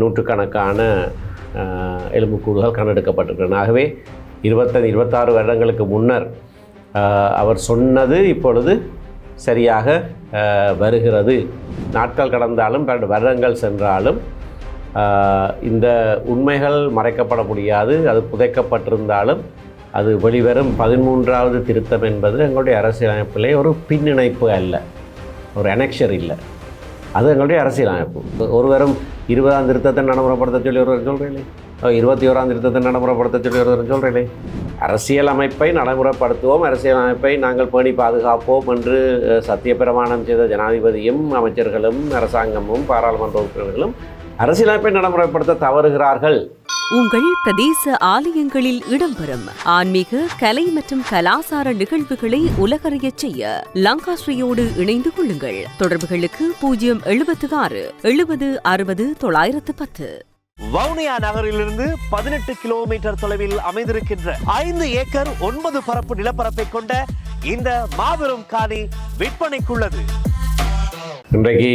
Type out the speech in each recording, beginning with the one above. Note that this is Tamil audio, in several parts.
நூற்றுக்கணக்கான எலும்புக்கூடுகள் கண்டெடுக்கப்பட்டிருக்கின்றன ஆகவே இருபத்தஞ்சு இருபத்தாறு வருடங்களுக்கு முன்னர் அவர் சொன்னது இப்பொழுது சரியாக வருகிறது. நாட்கள் கடந்தாலும் பல வருடங்கள் சென்றாலும் இந்த உண்மைகள் மறைக்கப்பட முடியாது. அது புதைக்கப்பட்டிருந்தாலும் அது வெளிவரும் பதிமூன்றாவது திருத்தம் என்பது எங்களுடைய அரசியலமைப்பிலே ஒரு பின்னிணைப்பு அல்ல ஒரு அனெக்ஷர் இல்லை. அது எங்களுடைய அரசியல் அமைப்பு ஒருவரும் இருபதாம் திருத்தத்தை நடைமுறைப்படுத்த சொல்லி ஒருவர் சொல்கிறீங்களே இருபத்தி ஓராம் திருத்தத்தை நடைமுறைப்படுத்த சொல்லி ஒருவர் சொல்கிறீங்களே அரசியலமைப்பை நடைமுறைப்படுத்துவோம் அரசியல் அமைப்பை நாங்கள் பேணி பாதுகாப்போம் என்று சத்தியப்பிரமாணம் செய்த ஜனாதிபதியும் அமைச்சர்களும் அரசாங்கமும் பாராளுமன்ற உறுப்பினர்களும் அரசியலமைப்பை நடைமுறைப்படுத்த தவறுகிறார்கள். உங்கள் பிரதேச ஆலயங்களில் இடம்பெறும் ஆன்மீக கலை மற்றும் கலாசார நிகழ்வுகளை உலகறியச் செய்ய லங்காஸ்ரீயோடு இணைந்து கொள்ளுங்கள். தொடர்புகளுக்கு பூஜ்ஜியம் எழுபத்து ஆறு எழுபது அறுபது தொள்ளாயிரத்து பத்து. வவுனியா நகரிலிருந்து பதினெட்டு கிலோமீட்டர் தொலைவில் அமைந்திருக்கின்ற ஐந்து ஏக்கர் ஒன்பது பரப்பு நிலப்பரப்பை கொண்ட இந்த மாபெரும் காணி விற்பனைக்குள்ளது. இன்றைக்கு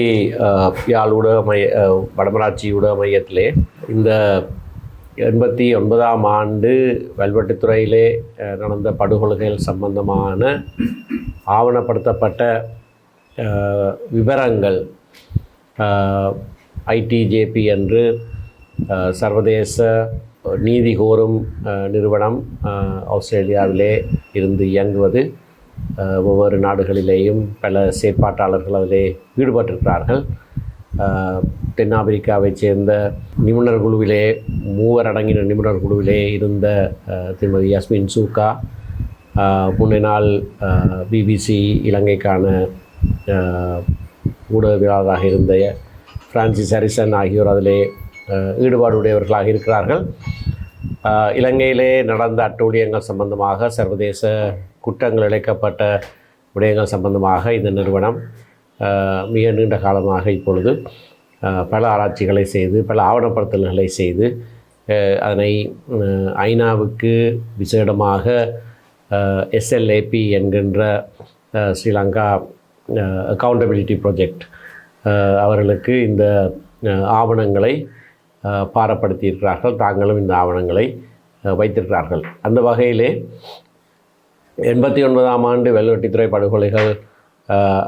யாழ் ஊடக மைய வடமராட்சி ஊடக மையத்திலே இந்த எண்பத்தி ஒன்பதாம் ஆண்டு வல்வெட்டுத்துறையிலே நடந்த படுகொலைகள் சம்பந்தமான ஆவணப்படுத்தப்பட்ட விவரங்கள் ஐடிஜேபி என்று சர்வதேச நீதி கோரும் நிறுவனம் ஆஸ்திரேலியாவிலே இருந்து இயங்குவது. ஒவ்வொரு நாடுகளிலேயும் பல செயற்பாட்டாளர்கள் அதிலே ஈடுபட்டிருக்கிறார்கள். தென்னாப்பிரிக்காவைச் சேர்ந்த நிபுணர் குழுவிலே மூவர் அடங்கின நிபுணர் குழுவிலே இருந்த திருமதி யஸ்மின் சூக்கா முன்னே முன்ன நாள் பிபிசி இலங்கைக்கான ஊடகவியலாளராக இருந்த பிரான்சிஸ் ஹரிசன் ஆகியோர் அதிலே அஹ், ஈடுபாடுடையவர்களாக இருக்கிறார்கள் இலங்கையிலே நடந்த அட்டூழியங்கள் சம்பந்தமாக சர்வதேச குற்றங்கள் இழைக்கப்பட்ட விடயங்கள் சம்பந்தமாக இந்த நிறுவனம் மிக நீண்ட காலமாக இப்பொழுது பல ஆராய்ச்சிகளை செய்து பல ஆவணப்படுத்தல்களை செய்து அதனை ஐநாவுக்கு விசேடமாக எஸ்எல்ஏபி என்கின்ற ஸ்ரீலங்கா அக்கௌண்டபிலிட்டி ப்ராஜெக்ட் அவர்களுக்கு இந்த ஆவணங்களை பாரப்படுத்தியிருக்கிறார்கள். தாங்களும் இந்த ஆவணங்களை வைத்திருக்கிறார்கள். அந்த வகையிலே எண்பத்தி ஒன்பதாம் ஆண்டு வெள்ளவெட்டித்துறை படுகொலைகள்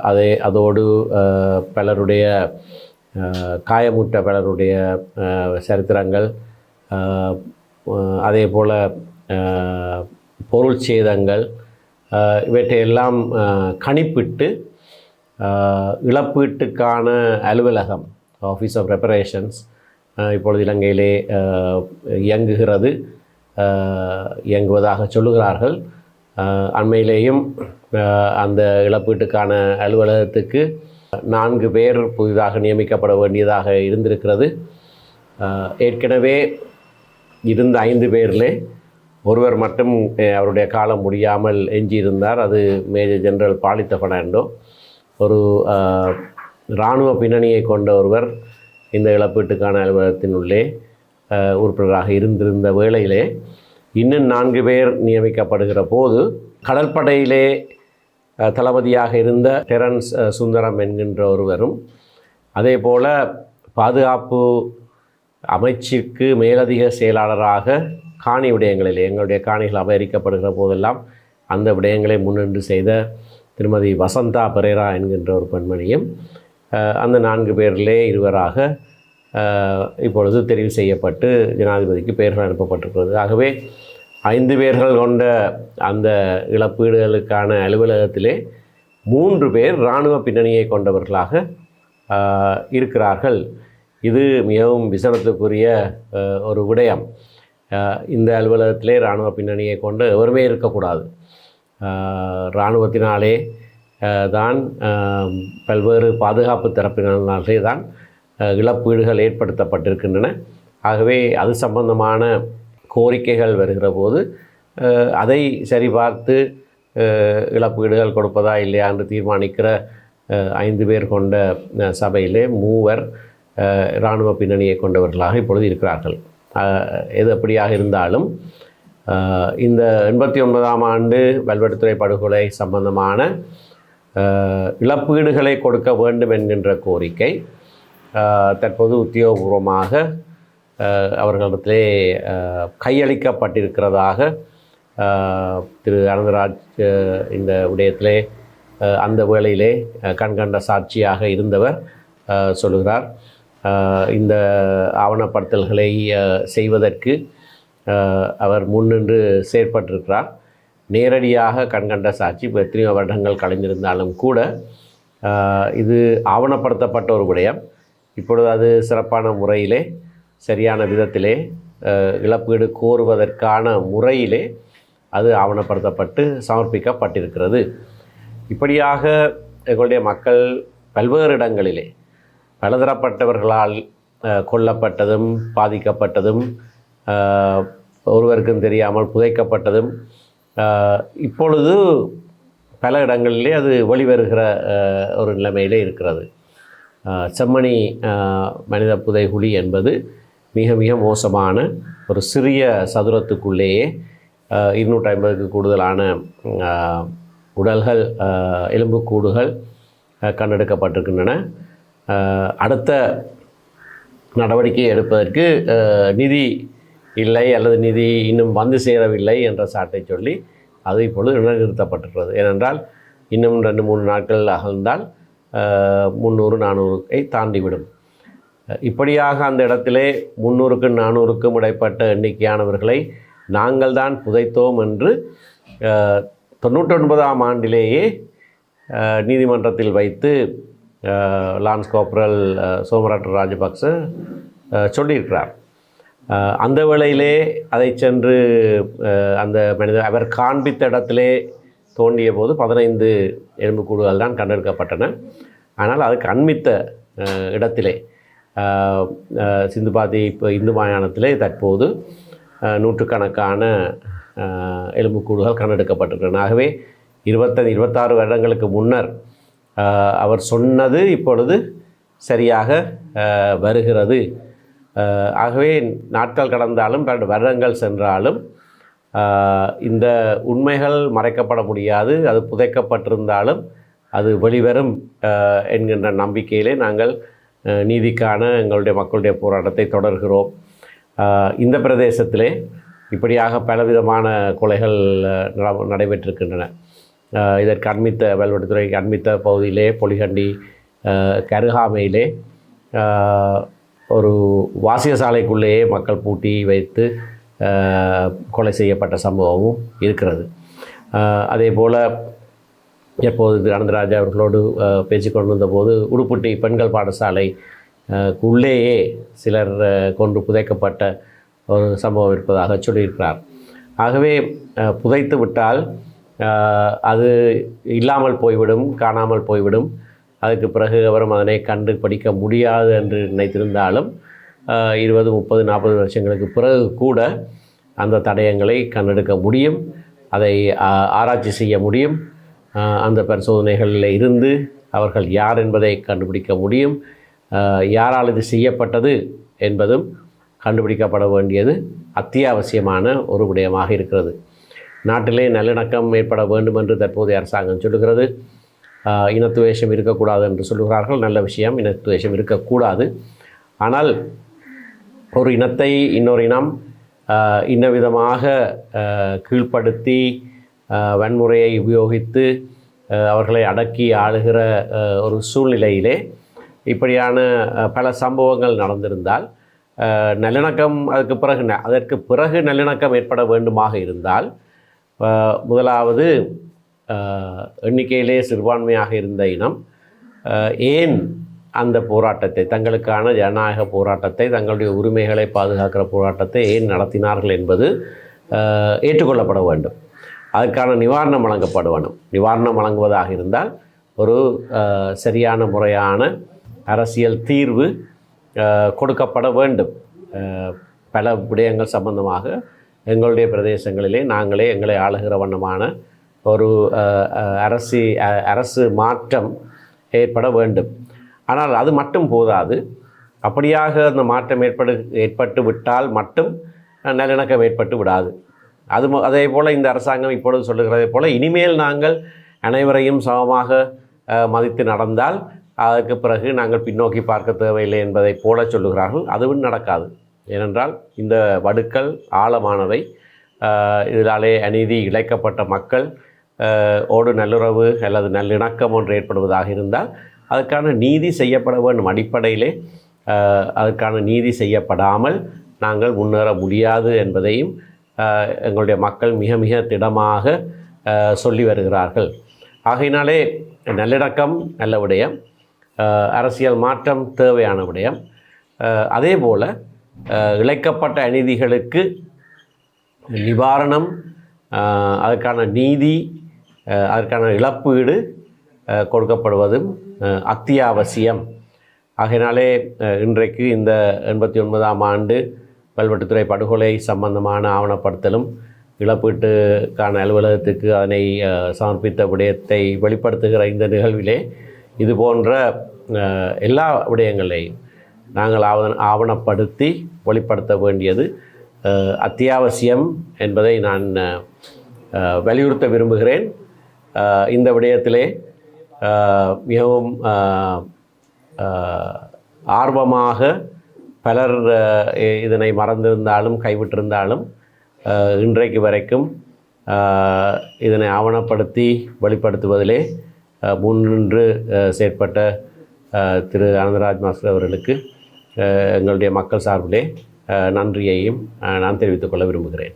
அதே அதோடு பலருடைய அஹ், காயமுற்ற பலருடைய சரித்திரங்கள் அதே போல் பொருள் சேதங்கள் இவற்றையெல்லாம் கணிப்பிட்டு இழப்பீட்டுக்கான அலுவலகம் ஆஃபீஸ் ஆஃப் ரெப்பரேஷன்ஸ் இப்பொழுது இலங்கையிலே இயங்குகிறது இயங்குவதாக சொல்லுகிறார்கள். அண்மையிலேயும் அந்த இழப்பீட்டுக்கான அலுவலகத்துக்கு நான்கு பேர் புதிதாக நியமிக்கப்பட வேண்டியதாக இருந்திருக்கிறது. ஏற்கனவே இருந்த ஐந்து பேரிலே ஒருவர் மட்டும் அவருடைய காலம் முடியாமல் எஞ்சியிருந்தார். அது மேஜர் ஜெனரல் பாலித்த ஃபெர்னாண்டோ ஒரு இராணுவ பின்னணியை கொண்ட ஒருவர் இந்த இழப்பீட்டுக்கான அலுவலகத்தினுள்ளே உறுப்பினராக இருந்திருந்த வேளையிலே இன்னும் நான்கு பேர் நியமிக்கப்படுகிற போது கடற்படையிலே தளபதியாக இருந்த டெரன்ஸ் சுந்தரம் என்கின்ற ஒருவரும் அதே போல் பாதுகாப்பு அமைச்சிற்கு மேலதிக செயலாளராக காணி விடயங்களில் எங்களுடைய காணிகள் அபகரிக்கப்படுகிற போதெல்லாம் அந்த விடயங்களை முன்னின்று செய்த திருமதி வசந்தா பெரேரா என்கின்ற ஒரு பெண்மணியும் அந்த நான்கு பேரிலே இருவராக இப்பொழுது தெரிவு செய்யப்பட்டு ஜனாதிபதிக்கு பெயர்கள் அனுப்பப்பட்டிருக்கிறது. ஆகவே ஐந்து பேர்கள் கொண்ட அந்த இழப்பீடுகளுக்கான அலுவலகத்திலே மூன்று பேர் இராணுவ பின்னணியை கொண்டவர்களாக இருக்கிறார்கள். இது மிகவும் விசனத்துக்குரிய ஒரு விடயம். இந்த அலுவலகத்திலே இராணுவ பின்னணியை கொண்டு எவருமே இருக்கக்கூடாது. இராணுவத்தினாலே தான் பல்வேறு பாதுகாப்பு தரப்பினாலே தான் இழப்பீடுகள் ஏற்படுத்தப்பட்டிருக்கின்றன. ஆகவே அது சம்பந்தமான கோரிக்கைகள் வருகிற போது அதை சரிபார்த்து இழப்பீடுகள் கொடுப்பதா இல்லையா என்று தீர்மானிக்கிற ஐந்து பேர் கொண்ட சபையிலே மூவர் இராணுவ பின்னணியை கொண்டவர்களாக இப்பொழுது இருக்கிறார்கள். எது அப்படியாக இருந்தாலும் இந்த எண்பத்தி ஒன்பதாம் ஆண்டு வல்வெடுத்துறை படுகொலை சம்பந்தமான இழப்பீடுகளை கொடுக்க வேண்டும் என்கின்ற கோரிக்கை தற்போது உத்தியோகபூர்வமாக அவர்களிடத்திலே கையளிக்கப்பட்டிருக்கிறதாக திரு அனந்தராஜ் இந்த விடயத்திலே அந்த வேளையிலே கண்கண்ட சாட்சியாக இருந்தவர் சொல்கிறார் சொல்லுகிறார். இந்த ஆவணப்படுத்தல்களை செய்வதற்கு அவர் முன்னின்று செயற்பட்டிருக்கிறார். நேரடியாக கண்கண்ட சாட்சி இப்போ எத்தனையோ வருடங்கள் கலைந்திருந்தாலும் கூட இது ஆவணப்படுத்தப்பட்ட ஒரு விடயம். இப்பொழுது அது சிறப்பான முறையிலே சரியான விதத்திலே இழப்பீடு கோருவதற்கான முறையிலே அது ஆவணப்படுத்தப்பட்டு சமர்ப்பிக்கப்பட்டிருக்கிறது. இப்படியாக எங்களுடைய மக்கள் பல்வேறு இடங்களிலே பலதரப்பட்டவர்களால் கொல்லப்பட்டதும் பாதிக்கப்பட்டதும் ஒருவருக்கும் தெரியாமல் புதைக்கப்பட்டதும் இப்பொழுது பல இடங்களிலே அது வெளிவருகிற ஒரு நிலைமையிலே இருக்கிறது. செம்மணி மனித புதைகுழி என்பது மிக மிக மோசமான ஒரு சிறிய சதுரத்துக்குள்ளேயே இருநூற்றி ஐம்பதுக்கு கூடுதலான உடல்கள் எலும்புக்கூடுகள் கண்டெடுக்கப்பட்டிருக்கின்றன அடுத்த நடவடிக்கை எடுப்பதற்கு நிதி இல்லை அல்லது நிதி இன்னும் வந்து சேரவில்லை என்ற சாட்டை சொல்லி அது இப்பொழுது நிலைநிறுத்தப்பட்டுள்ளது ஏனென்றால் இன்னும் ரெண்டு மூணு நாட்கள் அகழ்ந்தால் முந்நூறு நானூறுக்கை தாண்டிவிடும். இப்படியாக அந்த இடத்திலே முந்நூறுக்கும் நானூறுக்கும் இடைப்பட்ட எண்ணிக்கையானவர்களை நாங்கள் தான் புதைத்தோம் என்று தொண்ணூற்றொன்பதாம் ஆண்டிலேயே நீதிமன்றத்தில் வைத்து லான்ஸ் கோப்ரல் சோமராட்ட ராஜபக்ச சொல்லியிருக்கிறார். அந்த வேளையிலே அதை சென்று அந்த மனித அவர் காண்பித்த இடத்திலே தோண்டிய போது பதினைந்து எலும்புக்கூடுகள் தான் கண்டெடுக்கப்பட்டன. ஆனால் அதுக்கு அண்மித்த இடத்திலே சிந்துபாதி இப்போ இந்து மாயாணத்திலே தற்போது நூற்றுக்கணக்கான எலும்புக்கூடுகள் கண்டெடுக்கப்பட்டிருக்கின்றன ஆகவே இருபத்தஞ்சு இருபத்தாறு வருடங்களுக்கு முன்னர் அவர் சொன்னது இப்பொழுது சரியாக வருகிறது. ஆகவே நாட்கள் கடந்தாலும் பல வருடங்கள் சென்றாலும் இந்த உண்மைகள் மறைக்கப்பட முடியாது அது புதைக்கப்பட்டிருந்தாலும் அது வெளிவரும் என்கின்ற நம்பிக்கையிலே நாங்கள் நீதிக்கான எங்களுடைய மக்களுடைய போராட்டத்தை தொடர்கிறோம். இந்த பிரதேசத்திலே இப்படியாக பலவிதமான கொலைகள் நடைபெற்றிருக்கின்றன. இதற்கு அண்மித்த வேல்வெட்டுத்துறைக்கு அண்மித்த பகுதியிலே பொலிகண்டி கருகாமையிலே ஒரு ஒரு வாசியசாலைக்குள்ளேயே மக்கள் பூட்டி வைத்து கொலை செய்யப்பட்ட சம்பவமும் இருக்கிறது. அதே போல் எப்போது அனந்தராஜா அவர்களோடு பேச்சு கொண்டிருந்த போது உடுப்புட்டி பெண்கள் பாடசாலை உள்ளேயே சிலர் கொண்டு கொன்று புதைக்கப்பட்ட ஒரு சம்பவம் இருப்பதாக சொல்லியிருக்கிறார். ஆகவே புதைத்து விட்டால் அது இல்லாமல் போய்விடும் காணாமல் போய்விடும். அதுக்கு பிறகு அவரும் அதனை கண்டு படிக்க முடியாது என்று நினைத்திருந்தாலும் இருபது முப்பது நாற்பது வருஷங்களுக்கு பிறகு கூட அந்த தடயங்களை கண்டெடுக்க முடியும். அதை ஆராய்ச்சி செய்ய முடியும். அந்த பரிசோதனைகளில் இருந்து அவர்கள் யார் என்பதை கண்டுபிடிக்க முடியும். யாரால் இது செய்யப்பட்டது என்பதும் கண்டுபிடிக்கப்பட வேண்டியது அத்தியாவசியமான ஒரு விடயமாக இருக்கிறது. நாட்டிலே நல்லிணக்கம் ஏற்பட வேண்டும் என்று தற்போதைய அரசாங்கம் சொல்லுகிறது. இனத்துவேஷம் இருக்கக்கூடாது என்று சொல்லுகிறார்கள். நல்ல விஷயம் இனத்துவேஷம் இருக்கக்கூடாது. ஆனால் ஒரு இனத்தை இன்னொரு இனம் இன்ன விதமாக கீழ்ப்படுத்தி வன்முறையை உபயோகித்து அவர்களை அடக்கி ஆளுகிற ஒரு சூழ்நிலையிலே இப்படியான பல சம்பவங்கள் நடந்திருந்தால் நல்லிணக்கம் அதுக்கு பிறகு ந- அதற்கு பிறகு நல்லிணக்கம் ஏற்பட வேண்டுமாக இருந்தால் முதலாவது எண்ணிக்கையிலே சிறுபான்மையாக இருந்த இனம் ஏன் அந்த போராட்டத்தை தங்களுக்கான ஜனநாயக போராட்டத்தை தங்களுடைய உரிமைகளை பாதுகாக்கிற போராட்டத்தை ஏன் நடத்தினார்கள் என்பது ஏற்றுக்கொள்ளப்பட வேண்டும். அதற்கான நிவாரணம் வழங்கப்பட வேண்டும் நிவாரணம் வழங்குவதாக இருந்தால் ஒரு சரியான முறையான அரசியல் தீர்வு கொடுக்கப்பட வேண்டும். பல விடயங்கள் சம்பந்தமாக எங்களுடைய பிரதேசங்களிலே நாங்களே எங்களை ஆளுகிற வண்ணமான ஒரு அரசி அரசு மாற்றம் ஏற்பட வேண்டும். ஆனால் அது மட்டும் போதாது. அப்படியாக அந்த மாற்றம் ஏற்படு ஏற்பட்டு விட்டால் மட்டும் நல்லிணக்கம் ஏற்பட்டு விடாது. அது ம- அதே போல் இந்த அரசாங்கம் இப்பொழுது சொல்லுகிறதை போல் இனிமேல் நாங்கள் அனைவரையும் சமமாக மதித்து நடந்தால் அதற்கு பிறகு நாங்கள் பின்னோக்கி பார்க்க தேவையில்லை என்பதை போல சொல்லுகிறார்கள். அதுவும் நடக்காது. ஏனென்றால் இந்த வடுக்கள் ஆழமானவை. இதனாலே அநீதி இழைக்கப்பட்ட மக்கள் ஓடு நல்லுறவு அல்லது நல்லிணக்கம் ஒன்று ஏற்படுவதாக இருந்தால் அதுக்கான நீதி செய்யப்பட வேண்டும். அடிப்படையிலே அதற்கான நீதி செய்யப்படாமல் நாங்கள் முன்னேற முடியாது என்பதையும் எங்களுடைய மக்கள் மிக மிக திடமாக சொல்லி வருகிறார்கள். ஆகையினாலே நல்லிணக்கம் நல்ல விடயம் அரசியல் மாற்றம் தேவையான விடயம். அதே போல் இழைக்கப்பட்ட அநீதிகளுக்கு நிவாரணம் அதற்கான நீதி அதற்கான இழப்பீடு கொடுக்கப்படுவதும் அத்தியாவசியம். ஆகையினாலே இன்றைக்கு இந்த எண்பத்தி ஒன்பதாம் ஆண்டு கல்வெட்டுத்துறை படுகொலை சம்பந்தமான ஆவணப்படுத்தலும் இழப்பீட்டுக்கான அலுவலகத்துக்கு அதனை சமர்ப்பித்த விடயத்தை வெளிப்படுத்துகிற இந்த நிகழ்விலே இது போன்ற எல்லா விடயங்களையும் நாங்கள் ஆவண ஆவணப்படுத்தி வெளிப்படுத்த வேண்டியது அத்தியாவசியம் என்பதை நான் வலியுறுத்த விரும்புகிறேன். இந்த விடயத்திலே மிகவும் ஆர்வமாக பலர் இதனை மறந்திருந்தாலும் கைவிட்டிருந்தாலும் இன்றைக்கு வரைக்கும் இதனை ஆவணப்படுத்தி வெளிப்படுத்துவதிலே முன்னின்று செயற்பட்ட திரு அனந்தராஜ் மாஸ்டர் அவர்களுக்கு எங்களுடைய மக்கள் சார்பிலே நன்றியையும் நான் தெரிவித்துக் கொள்ள விரும்புகிறேன்.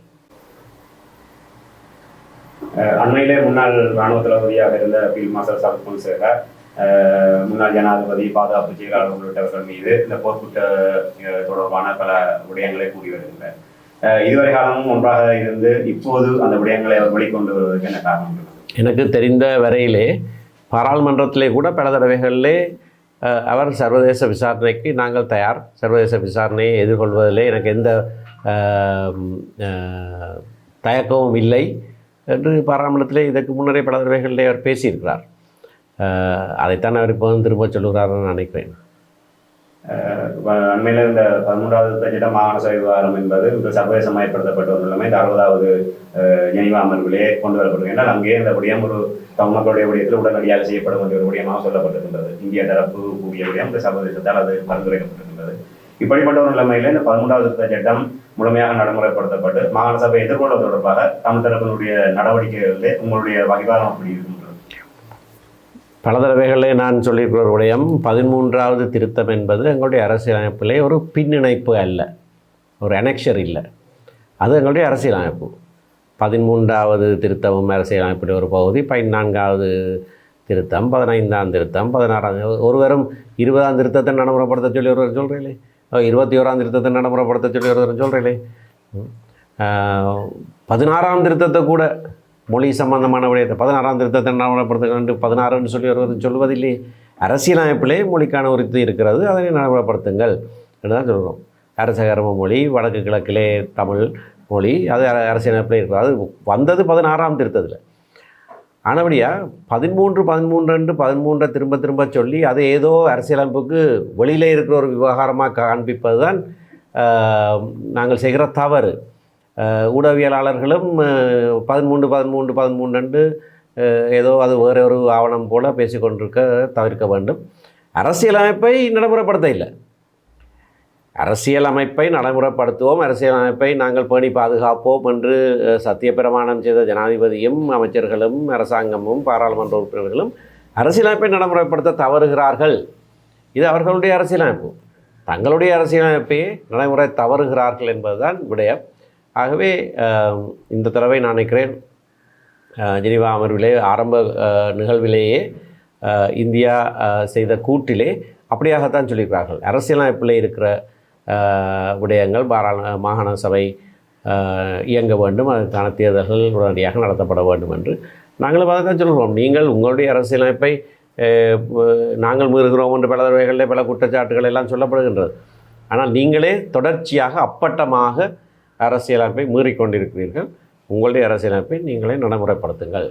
அண்மையிலே முன்னாள் இராணுவ தளபதியாக இருந்த பீல் மாஸ்டர் சரத் பொன்சேகா முன்னாள் ஜனாதிபதி பாதுகாப்பு செயலாளர் உள்ளிட்டவர்கள் மீது இந்த போர்க்குற்ற தொடர்பான பல விடயங்களை கூறி வருகின்றனர். இதுவரை காலமும் ஒன்றாக இருந்து இப்போது அந்த விடயங்களை அவர் வெளிக்கொண்டு வருவதற்கு என்ன காரணம் எனக்கு தெரிந்த வரையிலே பாராளுமன்றத்திலே கூட பல தடவைகளிலே அவர் சர்வதேச விசாரணைக்கு நாங்கள் தயார். சர்வதேச விசாரணையை எதிர்கொள்வதிலே எனக்கு எந்த தயக்கமும் இல்லை என்று பாராளுமன்றத்திலே இதற்கு முன்னரே பல தடவைகளிலே அவர் பேசியிருக்கிறார். அதைத்தான் அவர் இப்போ திரும்ப சொல்லுகிறார்னு நினைக்கிறேன். அண்மையில் இந்த பதிமூன்றாவது பட்ஜெட்டாக மாகாண சபை விவகாரம் என்பது இந்த சர்வதேசமயப்படுத்தப்பட்ட ஒரு நிலைமை. இந்த அறுபதாவது நினைவு ஜெனீவா அமர்விலே கொண்டு வரப்படுகின்றால் அங்கே இந்த விடயம் ஒரு தமிழ்மக்களுடைய விடயத்தில் உடனடியாக செய்யப்பட வேண்டிய ஒரு விடயமாக சொல்லப்பட்டிருக்கின்றது. இந்திய தரப்பு கூடிய விடயம் இந்த சர்வதேசத்தால் அது பரிந்துரைக்கப்பட்டிருக்கின்றது. இப்படிப்பட்ட ஒரு நிலைமையில் இந்த பதிமூன்றாவது திருத்த சட்டம் முழுமையாக நடைமுறைப்படுத்தப்பட்டு மாகாண சபை எதிர்கொள்வது தொடர்பாக தமிழ் தரப்பினுடைய நடவடிக்கைகளிலே உங்களுடைய வகிவாரம் அப்படி இருக்கும். பல தடவைகளே நான் சொல்லியிருக்கிற விடயம் பதிமூன்றாவது திருத்தம் என்பது எங்களுடைய அரசியலமைப்பிலே ஒரு பின்னிணைப்பு அல்ல ஒரு அனெக்ஷர் இல்லை. அது எங்களுடைய அரசியலமைப்பு. பதிமூன்றாவது திருத்தமும் அரசியலமைப்புடைய ஒரு பகுதி பதினான்காவது திருத்தம் பதினைந்தாம் திருத்தம் பதினாறாம் ஒருவரும் இருபதாம் திருத்தத்தை நடைமுறைப்படுத்த சொல்லி ஒருவர் சொல்கிறீங்களே இருபத்தி ஓராம் திருத்தத்தை நடைமுறைப்படுத்த சொல்லி ஒருவர் சொல்கிறீங்களே பதினாறாம் திருத்தத்தை கூட மொழி சம்பந்தமான விடயத்தை பதினாறாம் திருத்தத்தை நடைமுறைப்படுத்த வேண்டும். பதினாறுன்னு சொல்லி வருவது சொல்வதில்லை அரசியலமைப்பிலே மொழிக்கான ஒரு இது இருக்கிறது. அதனை நடைமுறைப்படுத்துங்கள் என்று தான் சொல்கிறோம் அரசகரம மொழி வடக்கு கிழக்கிலே தமிழ் மொழி அது அர- இருக்கிறது. அது வந்தது பதினாறாம் திருத்தத்தில். ஆனபடியாக பதிமூன்று பதிமூன்று பதிமூன்றை திரும்ப திரும்ப சொல்லி அதை ஏதோ அரசியலமைப்புக்கு வெளியிலே இருக்கிற ஒரு விவகாரமாக காண்பிப்பது தான் நாங்கள் செய்கிற தவறு. ஊடகவியலாளர்களும் பதிமூன்று பதிமூன்று பதிமூன்று பதிமூன்று ஏதோ அது வேறு ஒரு ஆவணம் போல பேசிக்கொண்டிருக்க தவிர்க்க வேண்டும். அரசியலமைப்பை நடைமுறைப்படுத்த இல்லை. அரசியலமைப்பை நடைமுறைப்படுத்துவோம். அரசியலமைப்பை நாங்கள் பேணி பாதுகாப்போம் என்று சத்தியப்பிரமாணம் செய்த ஜனாதிபதியும் அமைச்சர்களும் அரசாங்கமும் பாராளுமன்ற உறுப்பினர்களும் அரசியலமைப்பை நடைமுறைப்படுத்த தவறுகிறார்கள். இது அவர்களுடைய அரசியலமைப்பு தங்களுடைய அரசியலமைப்பையே நடைமுறை தவறுகிறார்கள் என்பதுதான் விடயம். ஆகவே இந்த தடவை நான் நினைக்கிறேன் ஜெனிவா அமர்விலே ஆரம்ப நிகழ்விலேயே இந்தியா செய்த கூட்டிலே அப்படியாகத்தான் சொல்லியிருக்கிறார்கள். அரசியலமைப்பில் இருக்கிற விடயங்கள் பாராள மாகாண சபை இயங்க வேண்டும் அதற்கான தேர்தல்கள் உடனடியாக நடத்தப்பட வேண்டும் என்று நாங்களும் அதை தான் சொல்கிறோம் நீங்கள் உங்களுடைய அரசியலமைப்பை நாங்கள் மீறுகிறோம் என்று பல தடவைகளில் பல குற்றச்சாட்டுகள் எல்லாம் சொல்லப்படுகின்றது. ஆனால் நீங்களே தொடர்ச்சியாக அப்பட்டமாக அரசியலமைப்பை மீறிக்கொண்டிருக்கிறீர்கள். உங்களுடைய அரசியலமைப்பை நீங்களே நடைமுறைப்படுத்துங்கள்.